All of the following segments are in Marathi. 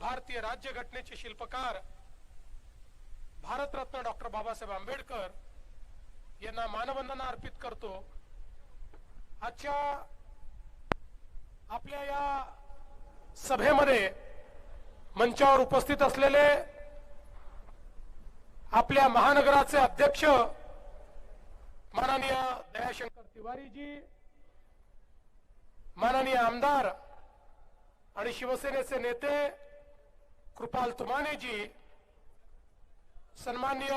भारतीय राज्यघटनेचे शिल्पकार भारतरत्न डॉक्टर बाबासाहेब आंबेडकर यांना मानवंदना अर्पित करतो. आजच्या आपल्या या सभेमध्ये मंचावर उपस्थित असलेले आपल्या महानगराचे अध्यक्ष माननीय दयाशंकर तिवारीजी माननीय आमदार आणि शिवसेनेचे नेते कृपाल तुमानेजी सन्मान्य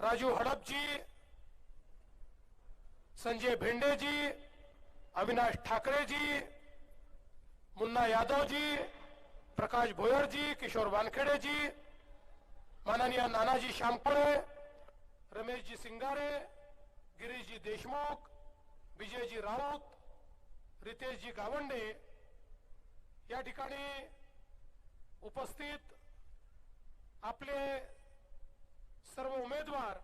राजू हडपजी संजय भेंडेजी अविनाश ठाकरेजी मुन्ना यादवजी प्रकाश भोयरजी किशोर वानखेडेजी माननीय नानाजी शामपळे रमेशजी सिंगारे गिरीशजी देशमुख विजयजी राऊत रितेशजी गावंडे या ठिकाणी उपस्थित आपले सर्व उमेदवार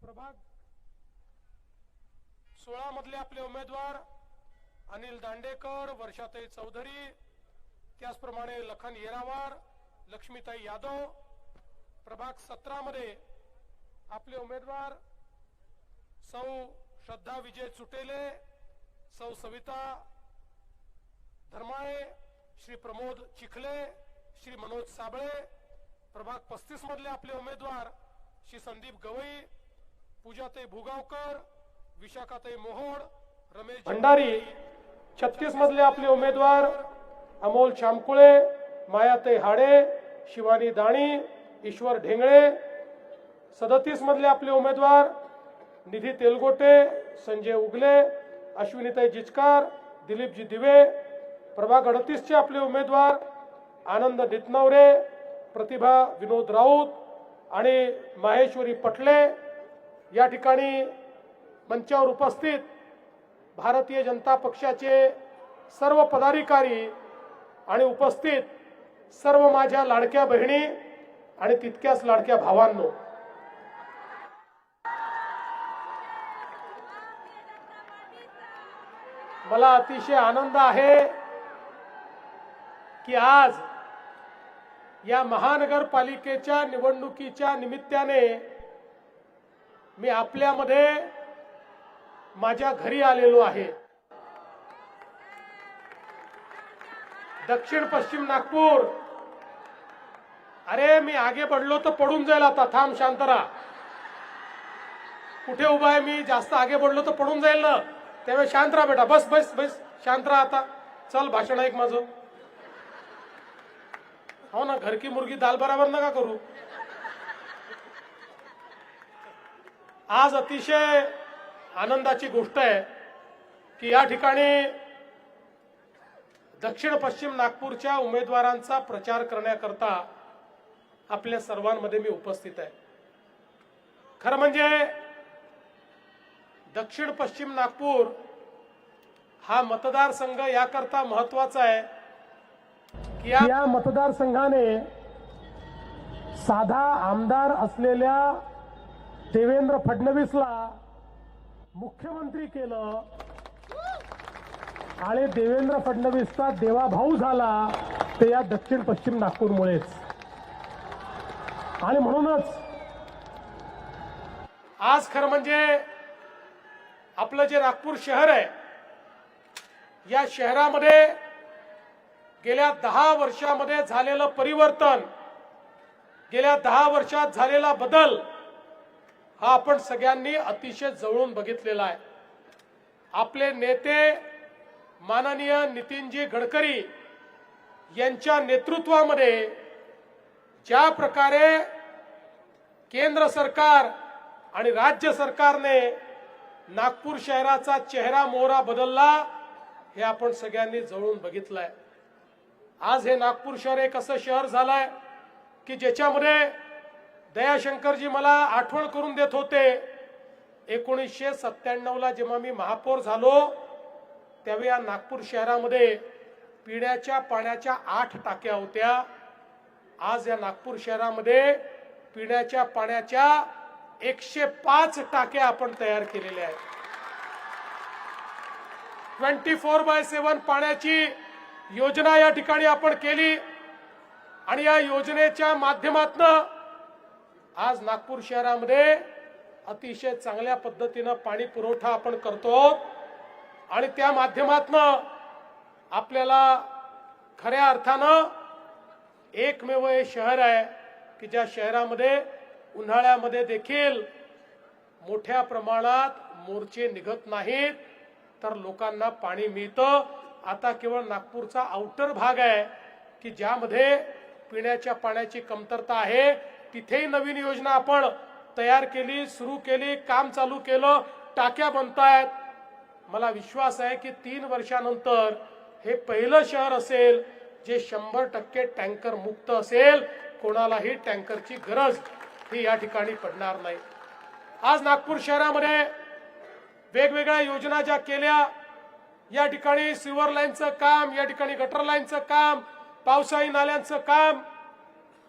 प्रभाग सोळा मधले आपले उमेदवार अनिल दांडेकर वर्षाताई चौधरी त्याचप्रमाणे लखन येरावार लक्ष्मीताई यादव प्रभाग सतरा मध्ये आपले उमेदवार सौ श्रद्धा विजय चुटेले सौ सविता धर्माळे श्री प्रमोद चिखले श्री मनोज साबळे प्रभाग पस्तीस मधले आपले उमेदवार श्री संदीप गवई पूजाताई भुगावकर विशाखाताई मोहोड रमेश भंडारी छत्तीस मधले आपले उमेदवार अमोल शामकुळे मायाताई हाडे शिवानी दाणी ईश्वर ढेंगळे सदतीस मधले आपले उमेदवार निधी तेलगोटे संजय उगले अश्विनीताई जिचकार दिलीपजी दिवे प्रभाग अडतीसचे आपले उमेदवार आनंद नितनवरे प्रतिभा विनोद राऊत आणि माहेश्वरी पटले या ठिकाणी मंचावर उपस्थित भारतीय जनता पक्षाचे सर्व पदाधिकारी आणि उपस्थित सर्व माझ्या लाडक्या बहिणी आणि तितक्याच लाडक्या भावांनो. मला अतिशय आनंद आहे. की आज या महानगरपालिकेच्या निवडणुकीच्या निमित्ताने मी आपल्यामध्ये माझ्या घरी आलेलो आहे. दक्षिण पश्चिम नागपूर. अरे मी आगे पडलो तर पडून जाईल आता. थांब शांत राहा कुठे उभा आहे मी? जास्त आगे पडलो तर पडून जाईल ना. त्यावेळी शांत राहा बेटा बस बस बस. शांत आता. चल भाषण ऐक माझं. हो ना घर की मुर्गी दाल बराबर नका करू. आज अतिशय आनंदाची गोष्ट आहे की या ठिकाणी दक्षिण पश्चिम नागपूरच्या उमेदवारांचा प्रचार करण्याकरता आपल्या सर्वांमध्ये मी उपस्थित आहे. खरं म्हणजे दक्षिण पश्चिम नागपूर हा मतदारसंघ याकरता महत्त्वाचा आहे. या- या मतदारसंघाने साधा आमदार असलेल्या देवेंद्र फडणवीसला मुख्यमंत्री केलं. आणि देवेंद्र फडणवीसचा देवाभाऊ झाला ते या दक्षिण पश्चिम नागपूरमुळेच. आणि म्हणूनच आज खरं म्हणजे आपलं जे नागपूर शहर आहे या शहरामध्ये गेल्या दहा वर्षामध्ये झालेलं परिवर्तन गेल्या दहा वर्षात झालेला बदल हा आपण सगळ्यांनी अतिशय जवळून बघितलेला आहे. आपले नेते माननीय नितीनजी गडकरी यांच्या नेतृत्वामध्ये ज्या प्रकारे केंद्र सरकार आणि राज्य सरकारने नागपूर शहराचा चेहरा मोहरा बदलला हे आपण सगळ्यांनी जवळून आहे आज हे नागपूर शहर एक असं शहर झालंय की ज्याच्यामध्ये दयाशंकरजी मला आठवण करून देत होते. एकोणीसशे सत्त्याण्णवला जेव्हा मी महापौर झालो त्यावेळी या नागपूर शहरामध्ये पिण्याच्या पाण्याच्या आठ टाक्या होत्या. आज या नागपूर शहरामध्ये पिण्याच्या पाण्याच्या एकशे पाच टाक्या आपण तयार केलेल्या आहेत. ट्वेंटी फोर बाय सेवन पाण्याची योजना या ठिकाणी आपण केली. आणि या योजनेच्या माध्यमातनं आज नागपूर शहरामध्ये अतिशय चांगल्या पद्धतीनं पाणी पुरवठा आपण करतो. आणि त्या माध्यमातनं आपल्याला खऱ्या अर्थानं एकमेव हे शहर आहे की ज्या शहरामध्ये उन्हाळ्यामध्ये देखील मोठ्या प्रमाणात मोर्चे निघत नाहीत तर लोकांना पाणी मिळतं. आता केवळ नागपूरचा आउटर भाग आहे की ज्यामध्ये पिण्याच्या पाण्याची कमतरता आहे तिथेही नवीन योजना आपण तयार केली सुरू केली काम चालू केलं टाक्या बनतायत. मला विश्वास आहे की तीन वर्षानंतर हे पहिलं शहर असेल जे शंभर टक्के टँकर मुक्त असेल कोणालाही टँकरची गरज ही या ठिकाणी पडणार नाही. आज नागपूर शहरामध्ये वेगवेगळ्या योजना ज्या केल्या या ठिकाणी सिव्हर लाईनचं काम या ठिकाणी गटर लाईनचं काम पावसाळी नाल्यांचं काम.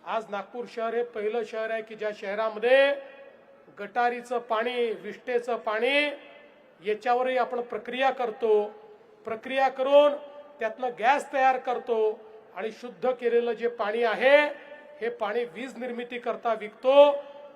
आज नागपूर शहर हे पहिलं शहर आहे की ज्या शहरामध्ये गटारीचं पाणी विष्टेचं पाणी याच्यावरही आपण प्रक्रिया करतो. प्रक्रिया करून त्यातनं गॅस तयार करतो आणि शुद्ध केलेलं जे पाणी आहे हे पाणी वीज निर्मिती करता विकतो.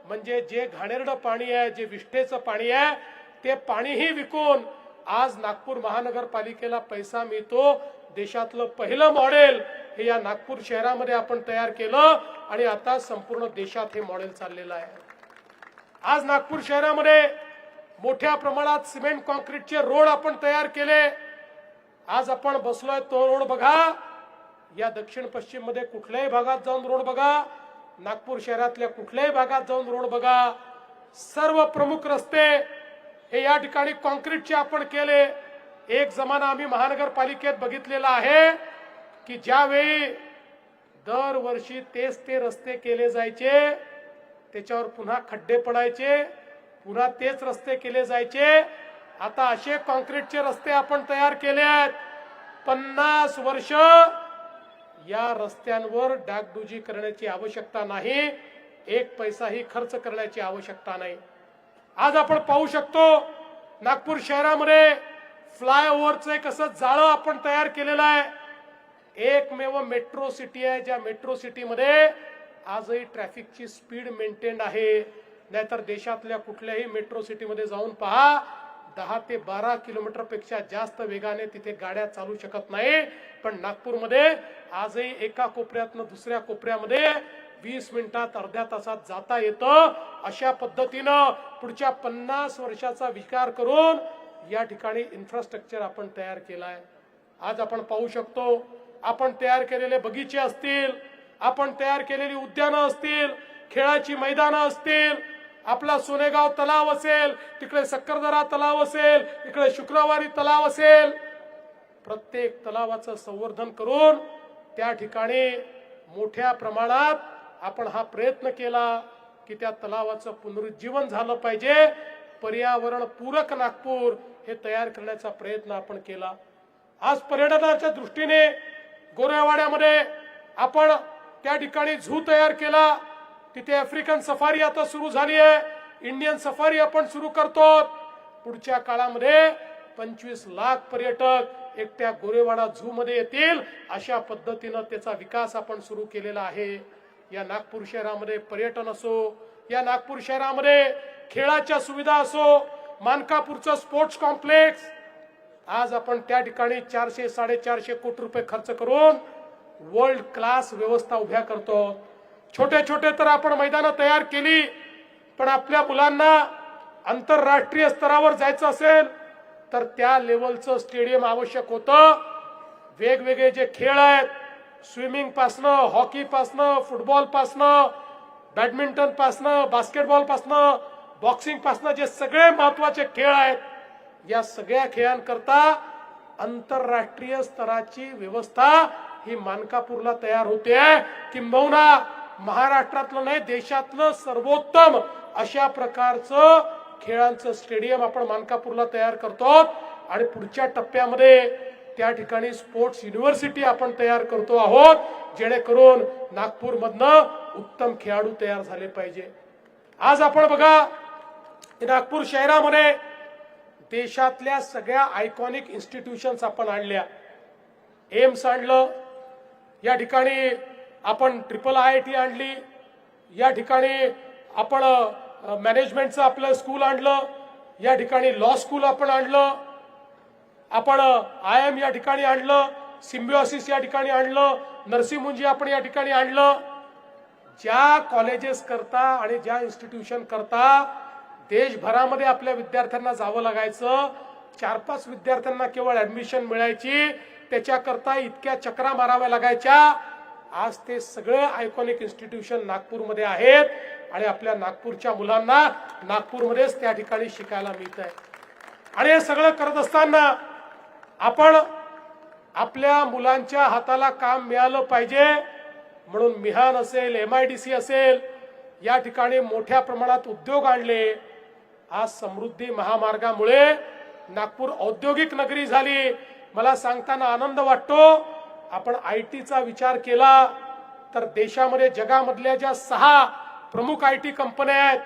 म्हणजे जे घाणेरडं पाणी आहे जे विष्टेचं पाणी आहे ते पाणीही विकून आज नागपूर महानगरपालिकेला पैसा मिळतो. देशातलं पहिलं मॉडेल हे या नागपूर शहरामध्ये आपण तयार केलं आणि आता संपूर्ण देशात हे मॉडेल चाललेलं आहे. आज नागपूर शहरामध्ये मोठ्या प्रमाणात सिमेंट कॉन्क्रीटचे रोड आपण तयार केले. आज आपण बसलोय तो रोड बघा. या दक्षिण पश्चिममध्ये कुठल्याही भागात जाऊन रोड बघा. नागपूर शहरातल्या कुठल्याही भागात जाऊन रोड बघा. सर्व प्रमुख रस्ते हे या ठिकाणी कॉन्क्रीटचे आपण केले. एक जमाना आम्ही महानगरपालिकेत बघितलेला आहे की ज्यावेळी दरवर्षी तेच ते रस्ते केले जायचे त्याच्यावर पुन्हा खड्डे पडायचे पुन्हा तेच रस्ते केले जायचे. आता असे कॉन्क्रीटचे रस्ते आपण तयार केले आहेत. पन्नास वर्ष या रस्त्यांवर डागडुजी करण्याची आवश्यकता नाही. एक पैसाही खर्च करण्याची आवश्यकता नाही. आज आपण पाहू शकतो नागपूर शहरामध्ये फ्लायओव्हरचं एक असं जाळं आपण तयार केलेलं आहे. एकमेव मेट्रो सिटी आहे ज्या मेट्रो सिटीमध्ये आजही ट्रॅफिकची स्पीड मेंटेन आहे. नाहीतर देशातल्या कुठल्याही मेट्रो सिटीमध्ये जाऊन पहा दहा ते बारा किलोमीटरपेक्षा जास्त वेगाने तिथे गाड्या चालू शकत नाही. पण नागपूरमध्ये आजही एका कोपऱ्यातनं दुसऱ्या कोपऱ्यामध्ये वीस मिनिटात अर्ध्या तासात जाता येतं. अशा पद्धतीनं पुढच्या पन्नास वर्षाचा विचार करून या ठिकाणी इन्फ्रास्ट्रक्चर आपण तयार केलाय. आज आपण पाहू शकतो आपण तयार केलेले बगीचे असतील आपण तयार केलेली उद्यानं असतील खेळाची मैदानं असतील आपला सोनेगाव तलाव असेल तिकडे सक्करदरा तलाव असेल इकडे शुक्रवारी तलाव असेल प्रत्येक तलावाचं संवर्धन करून त्या ठिकाणी मोठ्या प्रमाणात आपण हा प्रयत्न केला की त्या तलावाचं पुनरुज्जीवन झालं पाहिजे. पर्यावरण पूरक नागपूर हे तयार करण्याचा प्रयत्न आपण केला. आज पर्यटनाच्या दृष्टीने गोरेवाड्यामध्ये आपण त्या ठिकाणी झू तयार केला. तिथे आफ्रिकन सफारी आता सुरू झाली आहे इंडियन सफारी आपण सुरू करतो पुढच्या काळामध्ये पंचवीस लाख पर्यटक एकट्या गोरेवाडा झू मध्ये येतील. अशा पद्धतीनं त्याचा विकास आपण सुरू केलेला आहे. या नागपूर शहरामध्ये पर्यटन असो या नागपूर शहरामध्ये खेळाच्या सुविधा असो मानकापूरचं स्पोर्ट्स कॉम्प्लेक्स आज आपण त्या ठिकाणी चारशे साडेचारशे कोटी रुपये खर्च करून वर्ल्ड क्लास व्यवस्था उभ्या करतो. छोटे छोटे तर आपण मैदानं तयार केली पण आपल्या मुलांना आंतरराष्ट्रीय स्तरावर जायचं असेल तर त्या लेवलचं स्टेडियम आवश्यक होतं. वेगवेगळे जे खेळ आहेत स्विमिंग पासनं हॉकी पासनं फुटबॉल पासनं बॅडमिंटन पासनं बास्केटबॉल पासनं बॉक्सिंग पासनं जे सगळे महत्त्वाचे खेळ आहेत या सगळ्या खेळांकरता आंतरराष्ट्रीय स्तराची व्यवस्था ही मानकापूरला तयार होते. किंबहुना महाराष्ट्रातलं नाही देशातलं सर्वोत्तम अशा प्रकारचं खेळांचं स्टेडियम आपण मानकापूरला तयार करतो. आणि पुढच्या टप्प्यामध्ये त्या ठिकाणी स्पोर्ट्स युनिव्हर्सिटी आपण तयार करतो आहोत जेणेकरून नागपूरमधनं उत्तम खेळाडू तयार झाले पाहिजे. आज आपण बघा नागपूर शहरामध्ये देशातल्या सगळ्या आयकॉनिक इन्स्टिट्यूशन्स आपण आणल्या. एम्स आणलं या ठिकाणी आपण ट्रिपल आय आय टी आणली या ठिकाणी आपण मॅनेजमेंटचं आपलं स्कूल आणलं या ठिकाणी लॉ स्कूल आपण आणलं आपण uh, आय एम या ठिकाणी आणलं सिम्बिओसिस या ठिकाणी आणलं नर्सिंग मुंजी आपण या ठिकाणी आणलं. ज्या कॉलेजेस करता आणि ज्या इन्स्टिट्यूशन करता देशभरामध्ये आपल्या विद्यार्थ्यांना जावं लागायचं. चार पाच विद्यार्थ्यांना केवळ ऍडमिशन मिळायची. त्याच्याकरता इतक्या चक्रा माराव्या लागायच्या. आज ते सगळे आयकॉनिक इन्स्टिट्यूशन नागपूरमध्ये आहेत आणि आपल्या नागपूरच्या मुलांना नागपूरमध्येच त्या ठिकाणी शिकायला मिळत आहे आणि हे सगळं करत असताना आपण आपल्या मुलांच्या हाताला काम मिळालं पाहिजे. म्हणून मिहान असेल एम आय डी सी असेल या ठिकाणी मोठ्या प्रमाणात उद्योग आणले. आज समृद्धी महामार्गामुळे नागपूर औद्योगिक नगरी झाली. मला सांगताना आनंद वाटतो. आपण आय टीचा विचार केला तर देशामध्ये जगामधल्या ज्या सहा प्रमुख आय टी कंपन्या आहेत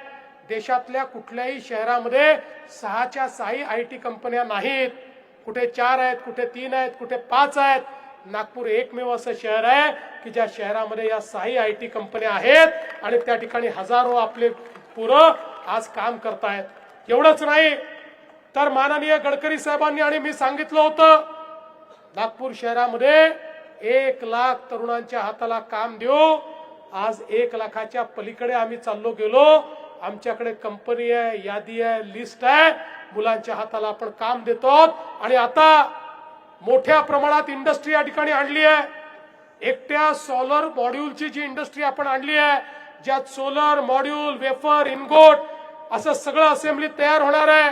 देशातल्या कुठल्याही शहरामध्ये सहाच्या सहाही आय टी कंपन्या नाहीत. कुठे चार आहेत कुठे तीन आहेत कुठे पाच आहेत. नागपूर एकमेव असं शहर आहे की ज्या शहरामध्ये या सहाही आय टी कंपन्या आहेत आणि त्या ठिकाणी हजारो आपले पुरं आज काम करतायत. एवढंच नाही तर माननीय गडकरी साहेबांनी आणि मी सांगितलं होतं नागपूर शहरामध्ये एक लाख तरुणांच्या हाताला काम देऊ. आज एक लाखाच्या पलीकडे आम्ही चाललो गेलो. आमच्याकडे कंपनी आहे यादी आहे लिस्ट आहे. मुलांच्या हाताला आपण काम देतो. आणि आता मोठ्या प्रमाणात इंडस्ट्री या ठिकाणी आणली आहे. एकट्या सोलर मॉड्यूलची जी इंडस्ट्री आपण आणली आहे ज्यात सोलर मॉड्यूल वेफर इनगोट असं सगळं असेंब्ली तयार होणार आहे.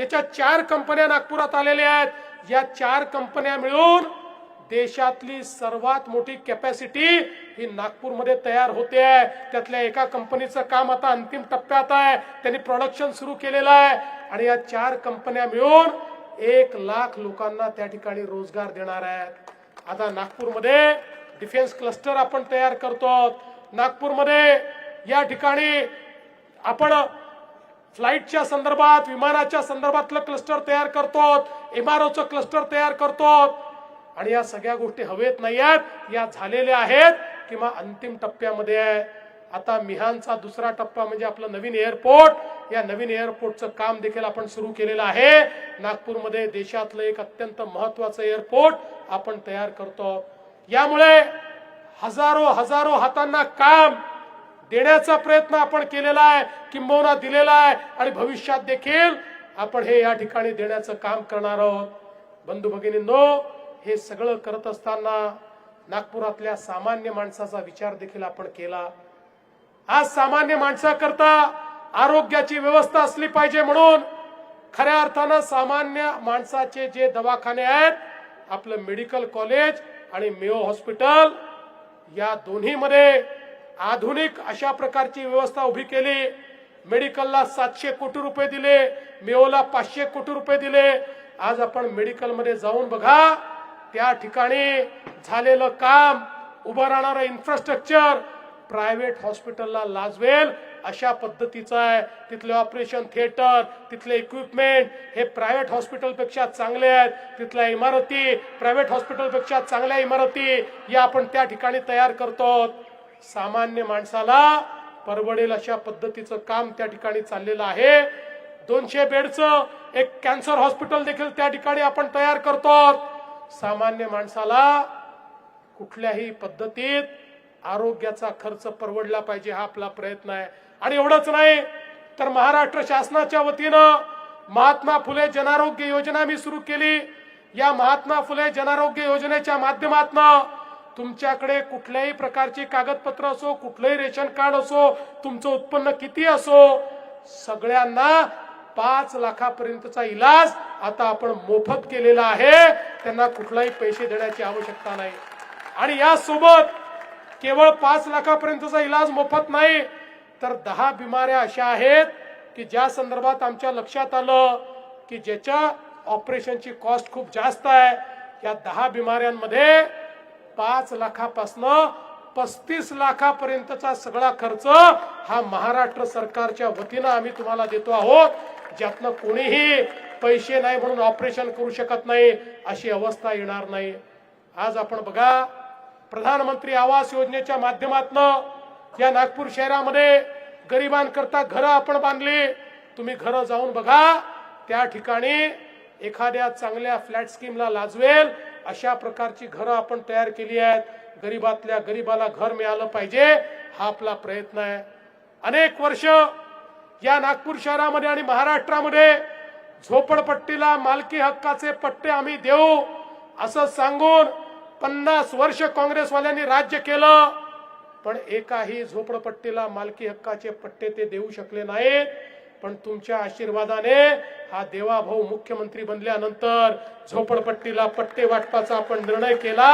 याच्या चार कंपन्या नागपुरात आलेल्या आहेत. या चार कंपन्या मिळून देशातली सर्वात मोठी कॅपॅसिटी ही नागपूरमध्ये तयार होते आहे. त्यातल्या एका कंपनीचं काम आता अंतिम टप्प्यात आहे. त्यांनी प्रोडक्शन सुरू केलेलं आहे. आणि या चार कंपन्या मिळून एक लाख लोकांना त्या ठिकाणी रोजगार देणार आहेत. आता नागपूरमध्ये डिफेन्स क्लस्टर आपण तयार करतो नागपूरमध्ये या ठिकाणी आपण फ्लाईटच्या संदर्भात विमानाच्या संदर्भातलं क्लस्टर तयार करतो एमआरओचं क्लस्टर तयार करतो आणि या सगळ्या गोष्टी हवेत नाही आहेत या झालेल्या आहेत किंवा अंतिम टप्प्यामध्ये आहे. आता मिहानचा दुसरा टप्पा म्हणजे आपलं नवीन एअरपोर्ट या नवीन एअरपोर्टचं काम देखील आपण सुरू केलेलं आहे. नागपूरमध्ये देशातलं एक अत्यंत महत्वाचं एअरपोर्ट आपण तयार करतो. यामुळे हजारो हजारो हातांना काम देण्याचा प्रयत्न आपण केलेला आहे किंबहुना दिलेला आहे आणि भविष्यात देखील आपण हे या ठिकाणी देण्याचं काम करणार आहोत. बंधू भगिनींनो हे सगळं करत असताना नागपुरातल्या सामान्य माणसाचा विचार देखील आपण केला. आज सामान्य माणसाकरता आरोग्याची व्यवस्था असली पाहिजे म्हणून खऱ्या अर्थानं सामान्य माणसाचे जे दवाखाने आहेत आपलं मेडिकल कॉलेज आणि मेयो हॉस्पिटल या दोन्हीमध्ये आधुनिक अशा प्रकारची व्यवस्था उभी केली. मेडिकलला सातशे कोटी रुपये दिले मेओला पाचशे कोटी रुपये दिले. आज आपण मेडिकलमध्ये जाऊन बघा त्या ठिकाणी झालेलं काम उभं राहणारं इन्फ्रास्ट्रक्चर प्रायव्हेट हॉस्पिटलला लाजवेल. अशा पद्धतीचं आहे. तिथले ऑपरेशन थिएटर तिथले इक्विपमेंट हे प्रायव्हेट हॉस्पिटलपेक्षा चांगले आहेत. तिथल्या इमारती प्रायव्हेट हॉस्पिटलपेक्षा चांगल्या इमारती या आपण त्या ठिकाणी तयार करतो. सामान्य माणसाला परवडेल अशा पद्धतीचं काम त्या ठिकाणी चाललेलं आहे. दोनशे बेडचं एक कॅन्सर हॉस्पिटल देखील त्या ठिकाणी आपण तयार करतो. सामान्य माणसाला कुठल्याही पद्धतीत आरोग्याचा खर्च परवडला पाहिजे हा आपला प्रयत्न आहे. आणि एवढंच नाही तर महाराष्ट्र शासनाच्या वतीनं महात्मा फुले जनारोग्य योजना मी सुरू केली. या महात्मा फुले जनारोग्य योजनेच्या माध्यमातनं तुमच्याकडे कुठल्याही प्रकारची कागदपत्र असो कुठलंही रेशन कार्ड असो तुमचं उत्पन्न किती असो सगळ्यांना पाच लाखापर्यंतचा इलाज आता आपण मोफत केलेला आहे. त्यांना कुठलाही पैसे देण्याची आवश्यकता नाही. आणि यासोबत केवळ पाच लाखापर्यंतचा इलाज मोफत नाही तर दहा बिमाऱ्या अशा आहेत की ज्या संदर्भात आमच्या लक्षात आलं की ज्याच्या ऑपरेशनची कॉस्ट खूप जास्त आहे या दहा बिमाऱ्यांमध्ये पाच लाखापासनं पस्तीस लाखापर्यंतचा सगळा खर्च हा महाराष्ट्र सरकारच्या वतीनं आम्ही तुम्हाला देतो आहोत. ज्यातनं कोणीही पैसे नाही म्हणून ऑपरेशन करू शकत नाही अशी अवस्था येणार नाही. आज आपण बघा प्रधानमंत्री आवास योजनेच्या माध्यमातनं या नागपूर शहरामध्ये गरिबांकरता घरं आपण बांधली. तुम्ही घरं जाऊन बघा त्या ठिकाणी एखाद्या चांगल्या फ्लॅट स्कीमला लाजवेल अशा प्रकारची घरं आपण तयार केली आहेत. गरीबातल्या गरीबाला घर मिळालं पाहिजे हा आपला प्रयत्न आहे. अनेक वर्ष या नागपूर शहरामध्ये आणि महाराष्ट्रामध्ये झोपडपट्टीला मालकी हक्काचे पट्टे आम्ही देऊ असं सांगून पन्नास वर्ष काँग्रेसवाल्यांनी राज्य केलं. पण एकाही झोपडपट्टीला मालकी हक्काचे पट्टे ते देऊ शकले नाहीत. पण तुमच्या आशीर्वादाने हा देवाभाऊ मुख्यमंत्री बनल्यानंतर झोपडपट्टीला पट्टे वाटपाचा आपण निर्णय केला.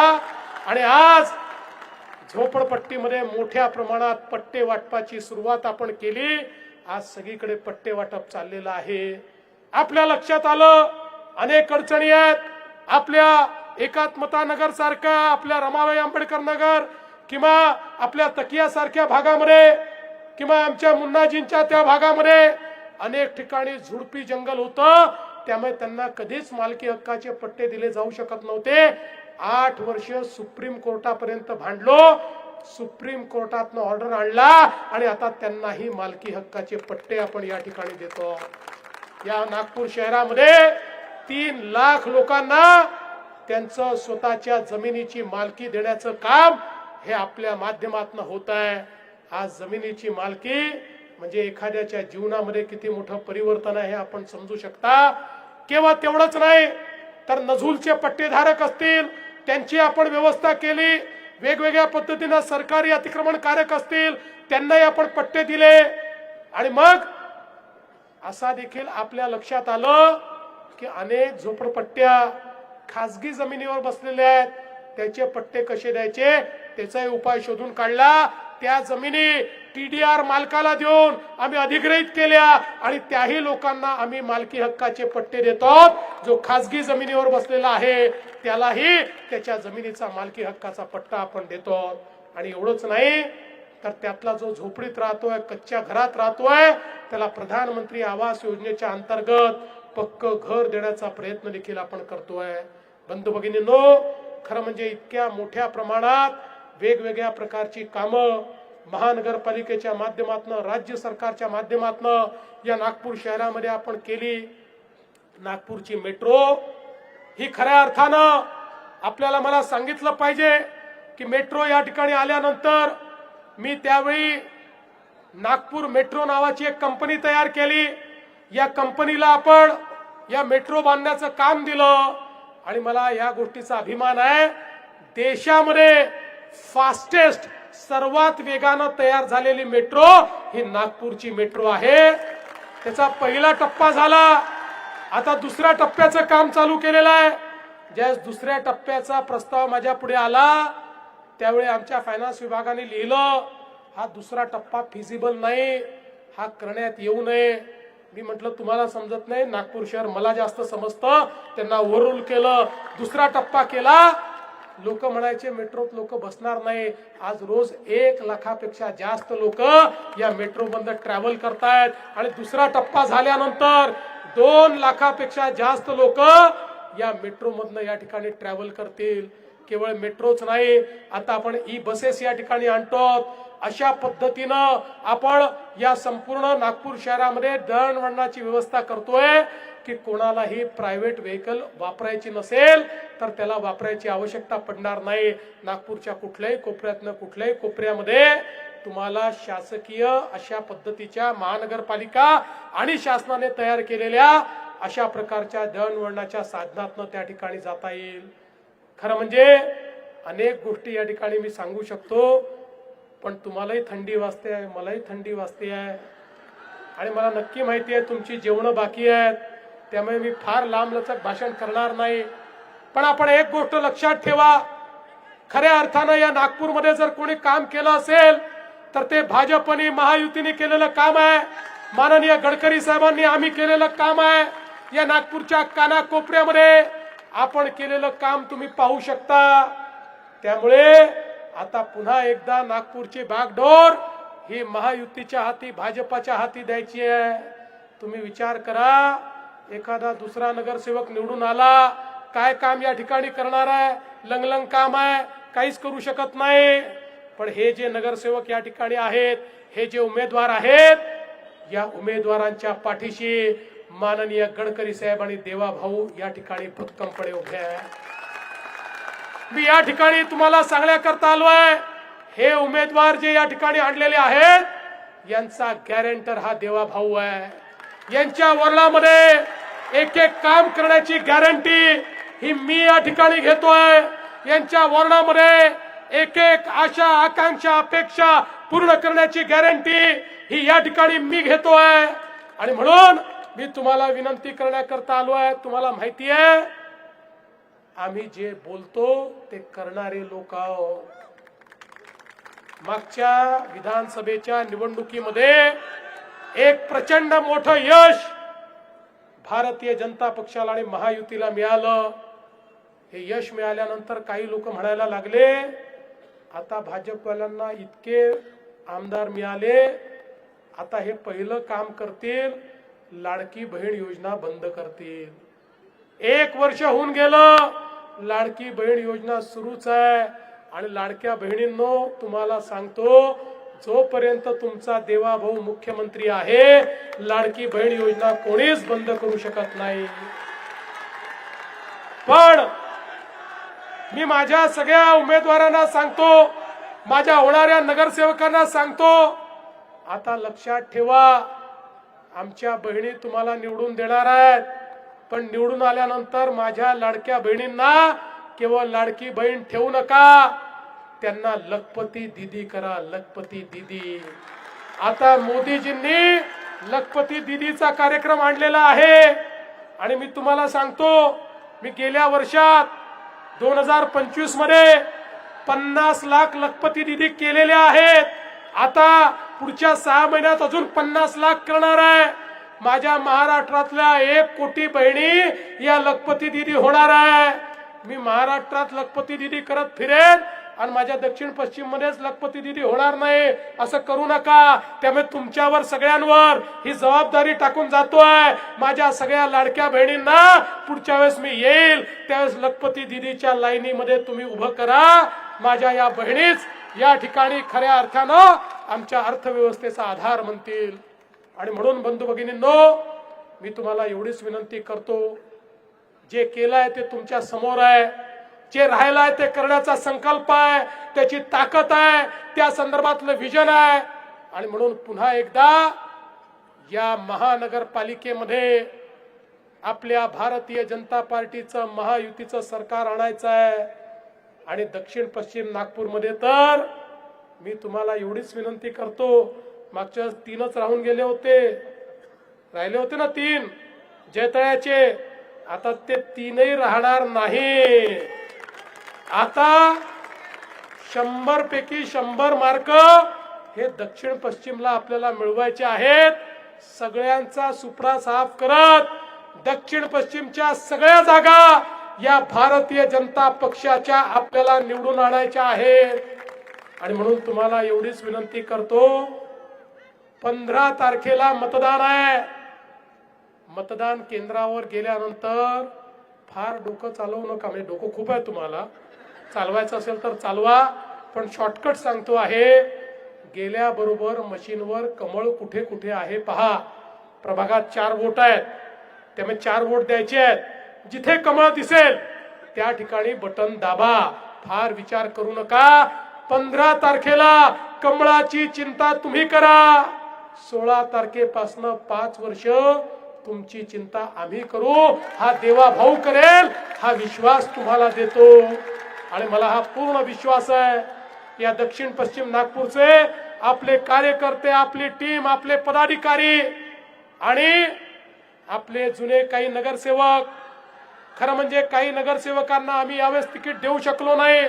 आणि आज झोपडपट्टीमध्ये मोठ्या प्रमाणात पट्टे वाटपाची सुरुवात आपण केली. आज सगळीकडे पट्टे वाटप चाललेलं आहे. आपल्या लक्षात आलं अनेक अडचणी आहेत. आपल्या एकात्मता नगर सारखा आपल्या रमाबाई आंबेडकर नगर किंवा आपल्या तकिया सारख्या भागामध्ये किंवा आमच्या मुन्नाजींच्या त्या भागामध्ये अनेक ठिकाणी झुडपी जंगल होतं. त्यामुळे त्यांना कधीच मालकी हक्काचे पट्टे दिले जाऊ शकत नव्हते. आठ वर्ष सुप्रीम कोर्टापर्यंत भांडलो. सुप्रीम कोर्टातनं ऑर्डर आणला आणि आता त्यांनाही मालकी हक्काचे पट्टे आपण या ठिकाणी देतो. या नागपूर शहरामध्ये तीन लाख लोकांना त्यांचं स्वतःच्या जमिनीची मालकी देण्याचं काम हे आपल्या माध्यमातून होत आहे. आज जमिनीची मालकी म्हणजे एखाद्याच्या जीवनामध्ये किती मोठं परिवर्तन आहे हे आपण समजू शकता. केवळ तेवढंच नाही तर नझूलचे पट्टेधारक असतील त्यांची आपण व्यवस्था केली वेगवेगळ्या पद्धतीनं सरकारी अतिक्रमणकारक असतील त्यांनाही आपण पट्टे दिले. आणि मग असा देखील आपल्या लक्षात आलं की अनेक झोपडपट्ट्या खासगी जमिनीवर बसलेल्या आहेत. त्याचे पट्टे कसे द्यायचे? त्याचाही उपाय शोधून काढला. त्या जमिनी टीडीआर मालकाला देऊन आम्ही अधिग्रहित केल्या आणि त्याही लोकांना आम्ही मालकी हक्काचे पट्टे देतो. जो खासगी जमिनीवर बसलेला आहे त्यालाही त्याच्या जमिनीचा मालकी हक्काचा पट्टा आपण देतो. आणि एवढंच नाही तर त्यातला जो झोपडीत राहतोय कच्च्या घरात राहतोय त्याला प्रधानमंत्री आवास योजनेच्या अंतर्गत पक्क घर देण्याचा प्रयत्न देखील आपण करतोय. बंधू भगिनींनो खरं म्हणजे इतक्या मोठ्या प्रमाणात वेगवेगळ्या प्रकारची कामं महानगरपालिकेच्या माध्यमातून राज्य सरकारच्या माध्यमातून या नागपूर शहरामध्ये आपण केली. नागपूरची मेट्रो ही खऱ्या अर्थानं आपल्याला मला सांगितलं पाहिजे की मेट्रो या ठिकाणी आल्यानंतर मी त्यावेळी नागपूर मेट्रो नावाची एक कंपनी तयार केली. या कंपनीला आपण या मेट्रो बांधण्याचं काम दिलं. आणि मला या गोष्टीचा अभिमान आहे. देशामध्ये फास्टेस्ट सर्वात वेगानं तयार झालेली मेट्रो ही नागपूरची मेट्रो आहे. त्याचा पहिला टप्पा झाला. आता दुसऱ्या टप्प्याचं काम चालू केलेलं आहे. ज्यावेळेस दुसऱ्या टप्प्याचा प्रस्ताव माझ्या पुढे आला त्यावेळी आमच्या फायनान्स विभागाने लिहिलं हा दुसरा टप्पा फिजिबल नाही हा करण्यात येऊ नये. मी म्हटलं तुम्हाला समजत नाही नागपूर शहर मला जास्त समजतं. त्यांना ओव्हररूल केलं दुसरा टप्पा केला. लोक म्हणायचे मेट्रोत लोक बसणार नाही. आज रोज एक लाखापेक्षा जास्त लोक या मेट्रो बंद ट्रॅव्हल करतायत. आणि दुसरा टप्पा झाल्यानंतर दोन लाखापेक्षा जास्त लोक या मेट्रो मधनं या ठिकाणी ट्रॅव्हल करतील. केवळ मेट्रोच नाही आता आपण ई बसेस या ठिकाणी आणतो अशा पद्धतीनं आपण या संपूर्ण नागपूर शहरामध्ये दळणवळणाची व्यवस्था करतोय. की कोणालाही प्रायव्हेट व्हेकल वापरायची नसेल तर त्याला वापरायची आवश्यकता पडणार नाही. नागपूरच्या कुठल्याही कोपऱ्यातनं कुठल्याही कोपऱ्यामध्ये तुम्हाला शासकीय अशा पद्धतीच्या महानगरपालिका आणि शासनाने तयार केलेल्या अशा प्रकारच्या दळणवळणाच्या साधनातनं त्या ठिकाणी जाता येईल. खरं म्हणजे अनेक गोष्टी या ठिकाणी मी सांगू शकतो पण तुम्हालाही थंडी वाजते आहे मलाही थंडी वाजते आहे. आणि मला नक्की माहिती आहे तुमची जेवणं बाकी आहेत. त्यामुळे मी फार लांबलचक भाषण करणार नाही. पण आपण एक गोष्ट लक्षात ठेवा खऱ्या अर्थानं या नागपूरमध्ये जर कोणी काम केलं असेल तर ते भाजपने महायुतीने केलेलं काम आहे. माननीय गडकरी साहेबांनी आम्ही केलेलं काम आहे. या नागपूरच्या कानाकोपऱ्यामध्ये आपण केलेलं काम तुम्ही पाहू शकता. त्यामुळे आता पुन्हा एकदा नागपूरची बागडोर ही महायुतीच्या हाती भाजपाच्या हाती द्यायची आहे. तुम्ही विचार करा. एखादा दुसरा नगरसेवक निवडून आला काय काम या ठिकाणी करणार आहे लंगलंग काम आहे काहीच करू शकत नाही. पण हे जे नगरसेवक या ठिकाणी आहेत हे जे उमेदवार आहेत या उमेदवारांच्या पाठीशी माननीय गडकरी साहेब आणि देवा भाऊ या ठिकाणी भक्कमपणे उभे आहे. मी या ठिकाणी तुम्हाला सांगण्याकरता आहे हे उमेदवार जे या ठिकाणी आणलेले आहेत यांचा गॅरेंटर हा देवा भाऊ आहे. यांच्या वर्णामध्ये एक एक काम करण्याची गॅरंटी ही मी या ठिकाणी घेतोय. यांच्या वर्णामध्ये एक एक आशा आकांक्षा अपेक्षा पूर्ण करण्याची गॅरंटी ही या ठिकाणी मी घेतोय. आणि म्हणून मी तुम्हाला विनंती करण्याकरता आहे. तुम्हाला माहिती आहे आम्ही जे बोलतो ते करणारे लोक मागच्या विधानसभेच्या निवडणुकीमध्ये एक प्रचंड मोठं यश भारतीय जनता पक्षाला आणि महायुतीला मिळालं. हे यश मिळाल्यानंतर काही लोक म्हणायला लागले आता भाजपवाल्यांना इतके आमदार मिळाले आता हे पहिलं काम करतील लाडकी बहीण योजना बंद करतील. एक वर्ष होऊन गेलं लाडकी बहीण योजना सुरूच आहे. आणि लाडक्या बहिणींनो तुम्हाला सांगतो जोपर्यंत तुमचा देवाभाऊ मुख्यमंत्री आहे लाडकी बहीण योजना कोणीच बंद करू शकत नाही. पण मी माझ्या सगळ्या उमेदवारांना सांगतो माझ्या होणाऱ्या नगरसेवकांना सांगतो आता लक्षात ठेवा आमच्या बहिणी तुम्हाला निवडून देणार आहेत. पण निवडून आल्यानंतर माझ्या लाडक्या बहिणींना केवळ लाडकी बहीण ठेवू नका. त्यांना लखपती दिदी करा लखपती दिदी. आता मोदीजींनी लखपती दिदीचा कार्यक्रम आणलेला आहे. आणि मी तुम्हाला सांगतो मी गेल्या वर्षात दोन हजार पंचवीसमध्ये पन्नास लाख लखपती दिदी केलेल्या आहेत. आता पुढच्या सहा महिन्यात अजून पन्नास लाख करणार आहे. माझ्या महाराष्ट्रातल्या एक कोटी बहिणी या लखपती दिदी होणार आहे. मी महाराष्ट्रात लखपती दिदी करत फिरेन. आणि माझ्या दक्षिण पश्चिम मध्येच लखपती दिदी होणार नाही. असं करू नका. त्यामुळे तुमच्यावर सगळ्यांवर ही जबाबदारी टाकून जातोय. माझ्या सगळ्या लाडक्या बहिणींना पुढच्या वेळेस मी येईल. त्यावेळेस लखपती दिदीच्या लाईनीमध्ये तुम्ही उभं करा. माझ्या या बहिणीच या ठिकाणी खऱ्या अर्थानं आमच्या अर्थव्यवस्थेचा आधार म्हणतील. आणि म्हणून बंधू भगिनींनो मी तुम्हाला एवढीच विनंती करतो. जे केलं आहे ते तुमच्यासमोर आहे. जे राहिलं आहे ते करण्याचा संकल्प आहे त्याची ताकद आहे त्या संदर्भातलं विजन आहे. आणि म्हणून पुन्हा एकदा या महानगरपालिकेमध्ये आपल्या भारतीय जनता पार्टीचं महायुतीचं सरकार आणायचं आहे. आणि दक्षिण पश्चिम नागपूरमध्ये तर मी तुम्हाला एवढीच विनंती करतो मागच्या तीनच राहून गेले होते. राहिले होते ना तीन? जयतळ्याचे. आता ते तीनही राहणार नाही. आता शंभर पैकी शंभर मार्क हे दक्षिण पश्चिमला आपल्याला मिळवायचे आहेत. सगळ्यांचा सुपडा साफ करत दक्षिण पश्चिमच्या सगळ्या जागा या भारतीय जनता पक्षाच्या आपल्याला निवडून आणायच्या आहेत. आणि म्हणून तुम्हाला एवढीच विनंती करतो पंधरा तारखेला मतदान आहे. मतदान केंद्रावर गेल्यानंतर फार डोकं चालवू नका म्हणजे डोकं खूप आहे तुम्हाला. चालवायचं असेल तर चालवा पण शॉर्टकट सांगतो आहे गेल्याबरोबर मशीनवर कमळ कुठे कुठे आहे पहा. प्रभागात चार वोट आहेत. त्यामुळे चार वोट द्यायचे आहेत. जिथे कमळ दिसेल त्या ठिकाणी बटन दाबा. फार विचार करू नका. पंधरा तारखेला कमळाची चिंता तुम्ही करा. सोळा तारखेपासनं पाच वर्ष तुमची चिंता आम्ही करू. हा देवा भाऊ करेल हा विश्वास तुम्हाला देतो. आणि मला हा पूर्ण विश्वास आहे या दक्षिण पश्चिम नागपूरचे आपले कार्यकर्ते आपली टीम आपले पदाधिकारी आणि आपले जुने काही नगरसेवक खरं म्हणजे काही नगरसेवकांना आम्ही यावेळेस तिकीट देऊ शकलो नाही.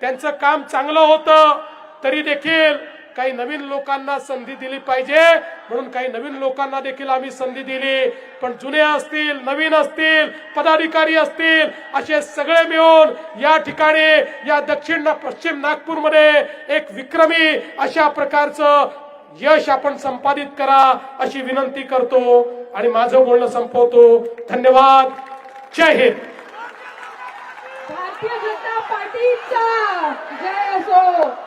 त्यांचं काम चांगलं होतं तरी देखील काही नवीन लोकांना संधी दिली पाहिजे. म्हणून काही नवीन लोकांना देखील आम्ही संधी दिली. पण जुने असतील नवीन असतील पदाधिकारी असतील असे सगळे मिळून या ठिकाणी या दक्षिण ना- पश्चिम नागपूरमध्ये एक विक्रमी अशा प्रकारचं यश आपण संपादित करा अशी विनंती करतो. आणि माझं बोलणं संपवतो. धन्यवाद. जय हिंद. भारतीय जनता पार्टीचा जय असो.